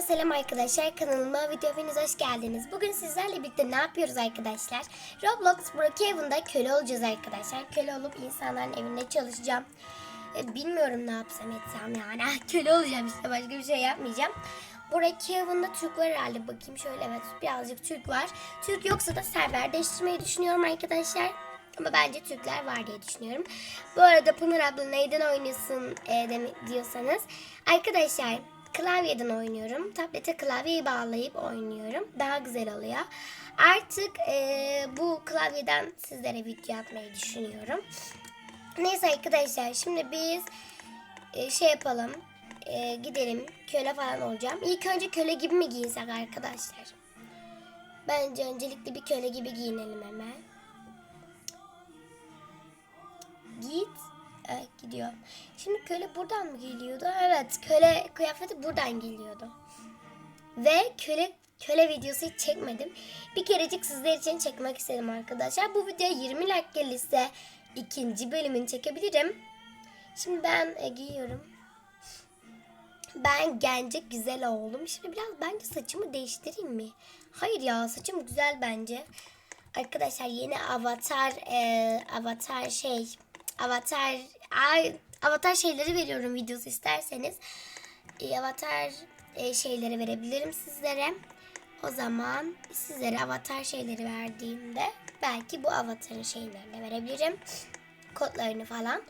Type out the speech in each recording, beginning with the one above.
Tekrardan selam arkadaşlar kanalıma video hoş geldiniz. Bugün sizlerle birlikte ne yapıyoruz arkadaşlar? Roblox Brookhaven'da köle olacağız arkadaşlar. Köle olup insanların evinde çalışacağım. E, bilmiyorum ne yapsam etsem yani. köle olacağım işte başka bir şey yapmayacağım. Brookhaven'da Türk var herhalde. Bakayım şöyle evet birazcık Türk var. Türk yoksa da server değiştirmeyi düşünüyorum arkadaşlar. Ama bence Türkler var diye düşünüyorum. Bu arada Pınar abla neyden oynasın e, diyorsanız. Arkadaşlar klavyeden oynuyorum. Tablete klavyeyi bağlayıp oynuyorum. Daha güzel oluyor. Artık e, bu klavyeden sizlere video atmayı düşünüyorum. Neyse arkadaşlar şimdi biz e, şey yapalım. E, gidelim köle falan olacağım. İlk önce köle gibi mi giyinsek arkadaşlar? Bence öncelikle bir köle gibi giyinelim hemen. Gidiyor. Şimdi köle buradan mı geliyordu? Evet köle kıyafeti buradan geliyordu. Ve köle köle videosu hiç çekmedim. Bir kerecik sizler için çekmek istedim arkadaşlar. Bu videoya 20 like gelirse ikinci bölümünü çekebilirim. Şimdi ben e, giyiyorum. Ben gencek güzel oldum. Şimdi biraz bence saçımı değiştireyim mi? Hayır ya saçım güzel bence. Arkadaşlar yeni avatar e, avatar şey avatar avatar şeyleri veriyorum videosu isterseniz. E, avatar e, şeyleri verebilirim sizlere. O zaman sizlere avatar şeyleri verdiğimde belki bu avatarın şeylerini verebilirim. Kodlarını falan.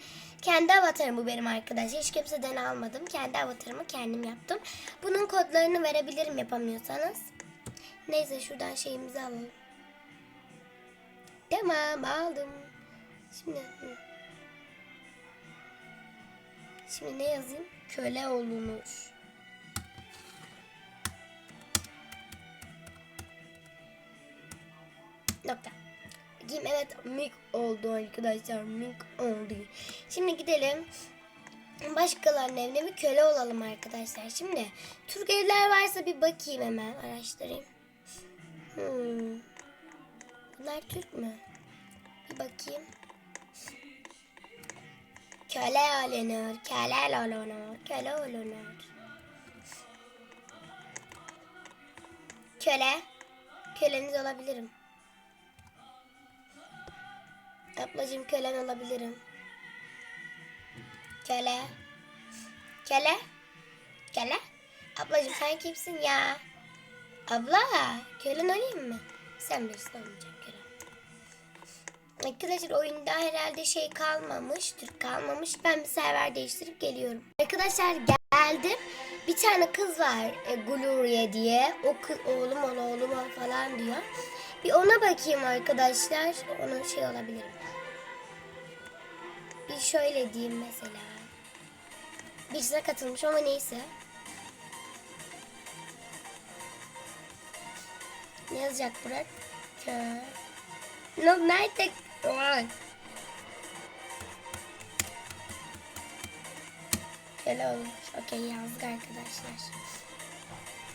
Kendi avatarım bu benim arkadaşlar. Hiç kimseden almadım. Kendi avatarımı kendim yaptım. Bunun kodlarını verebilirim yapamıyorsanız. Neyse şuradan şeyimizi alalım. Tamam aldım. Şimdi. Şimdi ne yazayım? Köle olunur. Nokta. Giyim evet mik oldu arkadaşlar mik oldu. Şimdi gidelim. Başkalarının evine bir köle olalım arkadaşlar. Şimdi Türk evler varsa bir bakayım hemen araştırayım. Hmm. Bunlar Türk mü? Bir bakayım. Köle olunur, köle olunur, köle olunur. Köle, köleniz olabilirim. Ablacığım kölen olabilirim. Köle. Köle. Köle. Ablacığım sen kimsin ya? Abla, kölen olayım mı? Sen birisi olmayacak. Arkadaşlar oyunda herhalde şey kalmamış, Türk kalmamış. Ben bir server değiştirip geliyorum. Arkadaşlar geldim. Bir tane kız var e, Gloria diye. O kız oğlum ol oğlum ol falan diyor. Bir ona bakayım arkadaşlar. Onun şey olabilirim. Bir şöyle diyeyim mesela. Birisine katılmış ama neyse. Ne yazacak Burak? Kö... No, nerede? Vay. Köle olmuş. Okey yazdık arkadaşlar.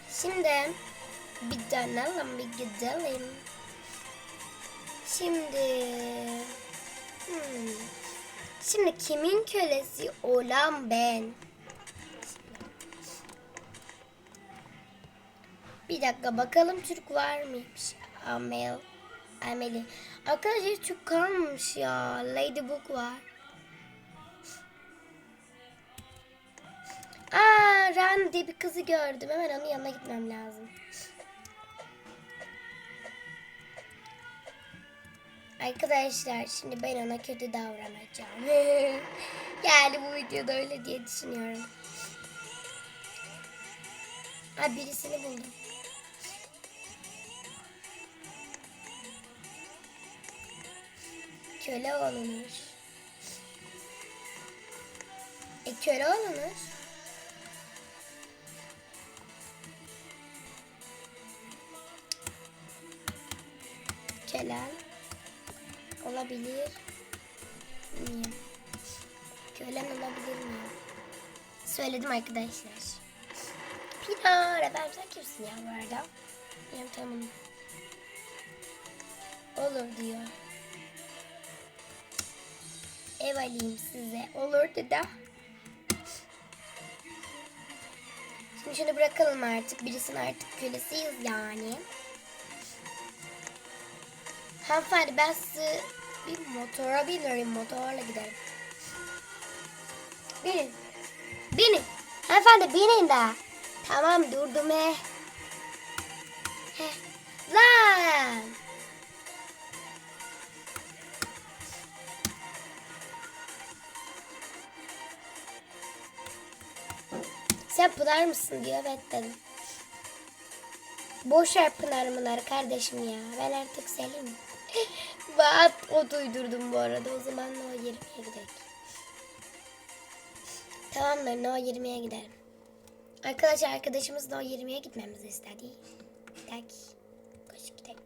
Şimdi bir dönelim bir gidelim. Şimdi hmm. Şimdi kimin kölesi olan ben? Bir dakika bakalım Türk var mıymış? Amel. Ameli. Arkadaşlar Türk kalmamış ya. Ladybug var. Aa, Ran diye bir kızı gördüm. Hemen onun yanına gitmem lazım. Arkadaşlar şimdi ben ona kötü davranacağım. yani bu videoda öyle diye düşünüyorum. Ha birisini buldum. Köle olunur. E köle olunur. Kölen olabilir miyim? Kölen olabilir miyim? Söyledim arkadaşlar. Pinar, efendim sen kimsin ya bu arada? Benim tamam. Olur diyor. Ev alayım size. Olur da. Şimdi şunu bırakalım artık. Birisinin artık kölesiyiz yani. Hanımefendi ben sizi bir motora binerim. Motorla giderim. Binin. Binin. Hanımefendi binin de. Tamam durdum he. Heh. Lan. Sen Pınar mısın diyor evet dedim. Boş ver Pınar Mınar kardeşim ya. Ben artık Selim. Bat o duydurdum bu arada. O zaman No 20'ye gidelim. Tamamdır No 20'ye gidelim. Arkadaşlar arkadaşımız No 20'ye gitmemizi istedi. Gidelim. Koş gidelim.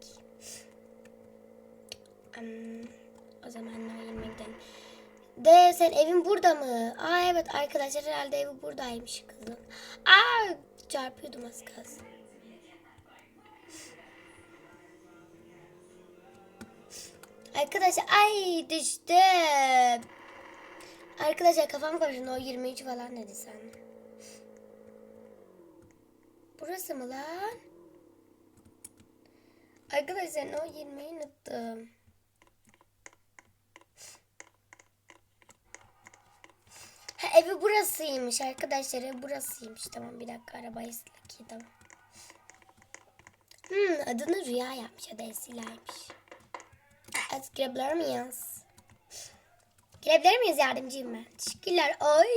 Hmm, o zaman No 20'ye gidelim. De sen evin burada mı? Aa evet arkadaşlar herhalde evi buradaymış kızım. Aa çarpıyordum az kalsın. Arkadaşlar ay düştüm. Arkadaşlar kafam karıştı o 23 falan dedi sen. Burası mı lan? Arkadaşlar o 20'yi unuttum. Evi burasıymış arkadaşlar. Evi burasıymış. Tamam bir dakika arabayı silaki tamam. Hmm, adını Rüya yapmış. Adı Esilay'mış. Az girebilir miyiz? Girebilir miyiz yardımcıyım ben? Teşekkürler. Ay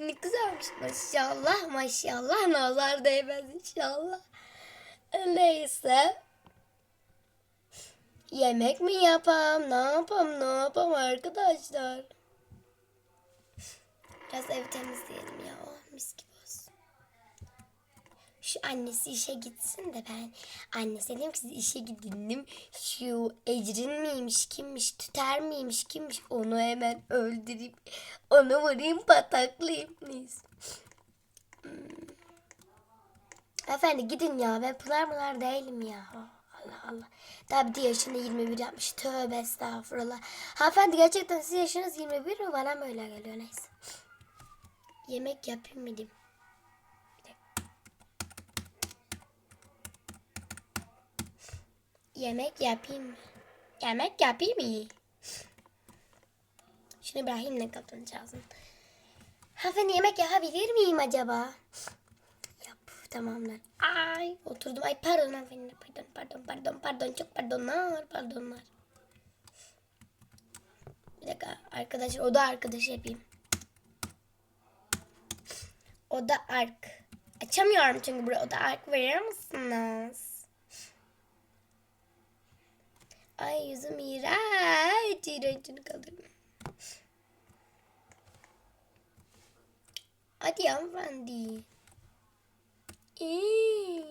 ne güzelmiş. Maşallah maşallah. Nazar değmez inşallah. Neyse. Yemek mi yapam? Ne yapam? Ne yapam arkadaşlar? Biraz ev temizleyelim ya. Oh, mis gibi olsun. Şu annesi işe gitsin de ben annesi dedim ki işe gidin dedim. Şu Ecrin miymiş kimmiş tüter miymiş kimmiş onu hemen öldüreyim. Onu vurayım pataklayayım. Neyse. Hmm. Efendi gidin ya ben Pınar Pınar değilim ya. Allah Allah. Daha bir de yaşında 21 yapmış. Tövbe estağfurullah. Hanımefendi gerçekten sizin yaşınız 21 mi? Bana böyle geliyor neyse. Yemek yapayım mı diyeyim. Yemek yapayım? Yemek yapayım mı? Şunu İbrahim'le katılacağız. Hanımefendi yemek yapabilir miyim acaba? Yap tamamdır. Ay oturdum. Ay pardon hanımefendi. Pardon pardon pardon pardon. Çok pardonlar pardonlar. Bir dakika arkadaşlar o da arkadaş yapayım. O da ark. Açamıyorum çünkü buraya. O da ark verir misiniz? Ay yüzüm iğrenç. İğrençini kaldırdım. Hadi hanımefendi. İyi.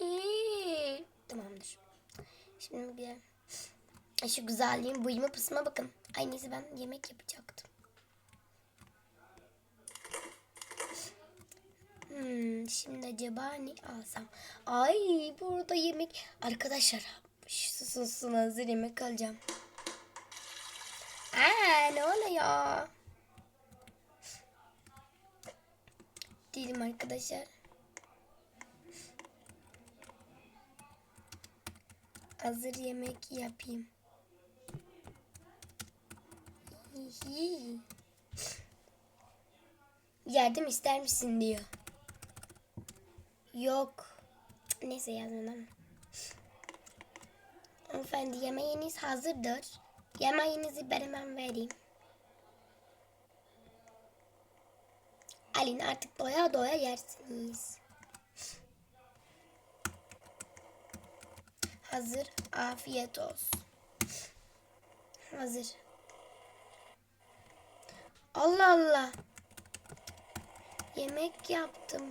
İyi. Tamamdır. Şimdi bir şu güzelliğin bıyımı pısma bakın. Ay neyse ben yemek yapacaktım. Hmm, şimdi acaba ne alsam? Ay burada yemek. Arkadaşlar susun hazır yemek alacağım. Aa ne oluyor? Değilim arkadaşlar. Hazır yemek yapayım. Yardım ister misin diyor. Yok. Neyse yazmadım. Hanımefendi yemeğiniz hazırdır. Yemeğinizi ben hemen vereyim. Alin artık doya doya yersiniz. Hazır. Afiyet olsun. Hazır. Allah Allah. Yemek yaptım.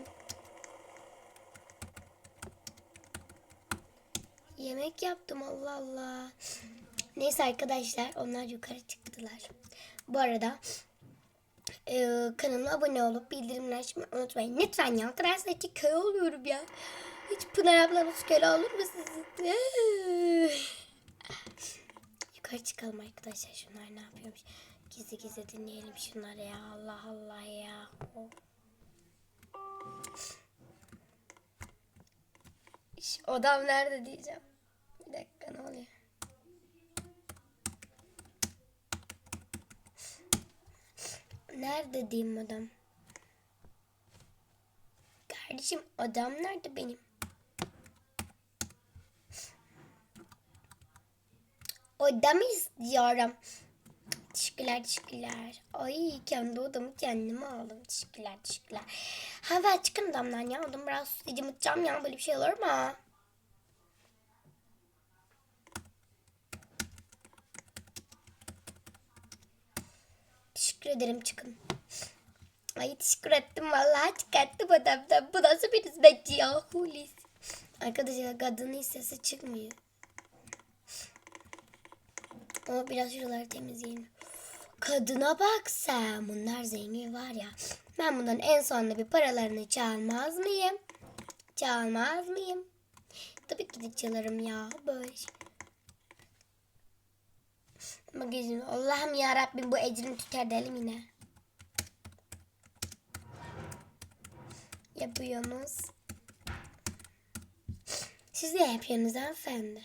Yemek yaptım Allah Allah. Neyse arkadaşlar onlar yukarı çıktılar. Bu arada e, kanalıma abone olup bildirimleri açmayı unutmayın. Lütfen ya arkadaşlar hiç köy oluyorum ya. Hiç Pınar ablanız köle olur mu sizin? yukarı çıkalım arkadaşlar. Şunlar ne yapıyormuş? Gizli gizli dinleyelim şunları ya. Allah Allah ya. Odam nerede diyeceğim. Dakika ne oluyor? Nerede diyeyim odam? Kardeşim odam nerede benim? Odamı istiyorum. Teşekkürler teşekkürler. Ay kendi odamı kendime aldım. Teşekkürler teşekkürler. Ha ver çıkın odamdan ya. Odam biraz sıkıcı ya. Böyle bir şey olur mu? Teşekkür ederim çıkın. Ay teşekkür ettim vallahi çıkarttım odamdan. Bu nasıl bir hizmetçi ya Hulis. Arkadaşlar kadının sesi çıkmıyor. Ama biraz şuraları temizleyelim. Kadına bak sen. Bunlar zengin var ya. Ben bundan en sonunda bir paralarını çalmaz mıyım? Çalmaz mıyım? Tabii ki de çalarım ya. Böyle şey. Magazin. Allah'ım ya Rabbim bu ecrini tutar delim yine. Yapıyorsunuz. Siz ne yapıyorsunuz hanımefendi?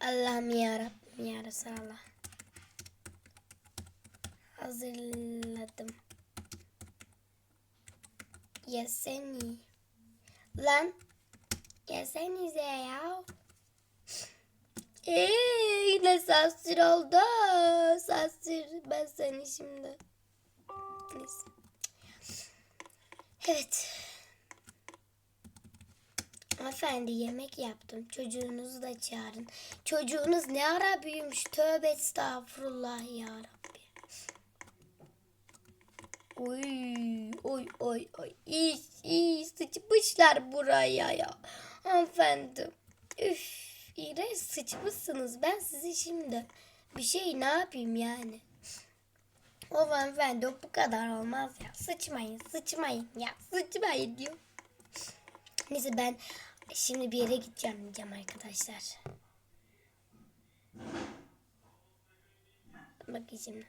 Allah'ım ya Rabbim ya Resulallah. Hazırladım. Yeseni. Lan. Yesenize ya. Eee yine sansür oldu. Sansür. Ben seni şimdi. Neyse. Evet. Hanımefendi yemek yaptım. Çocuğunuzu da çağırın. Çocuğunuz ne ara büyümüş? Tövbe estağfurullah ya Rabbi. Oy oy oy oy. İyi iyi sıçmışlar buraya ya. Hanımefendi. Üf. İğrenç sıçmışsınız. Ben sizi şimdi bir şey ne yapayım yani? O hanımefendi o bu kadar olmaz ya. Sıçmayın sıçmayın ya. Sıçmayın diyor. Neyse ben şimdi bir yere gideceğim diyeceğim arkadaşlar. Bakın şimdi.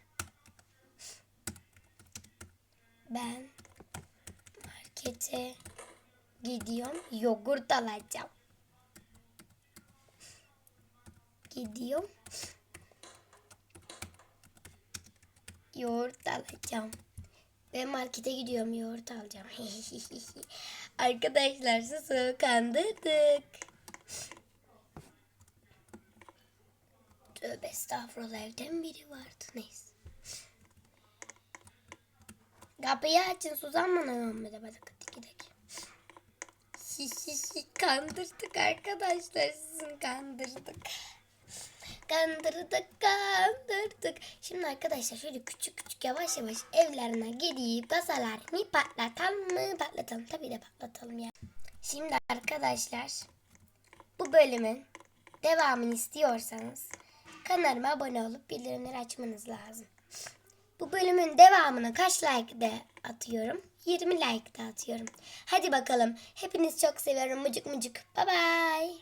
Ben markete gidiyorum. Yoğurt alacağım. Gidiyorum. Yoğurt alacağım. Ben markete gidiyorum yoğurt alacağım. Arkadaşlar sizi kandırdık. Tövbe estağfurullah evden biri vardı neyse. Kapıyı açın Suzan bana Muhammed'e hadi gidelim. kandırdık arkadaşlar sizin kandırdık. Kandırdık kandırdık. Şimdi arkadaşlar şöyle küçük küçük yavaş yavaş evlerine gidip kasalarını patlatalım mı? Patlatalım. Tabii de patlatalım ya. Şimdi arkadaşlar bu bölümün devamını istiyorsanız kanalıma abone olup bildirimleri açmanız lazım. Bu bölümün devamını kaç like de atıyorum? 20 like de atıyorum. Hadi bakalım. Hepiniz çok seviyorum. Mucuk mucuk. Bye bye.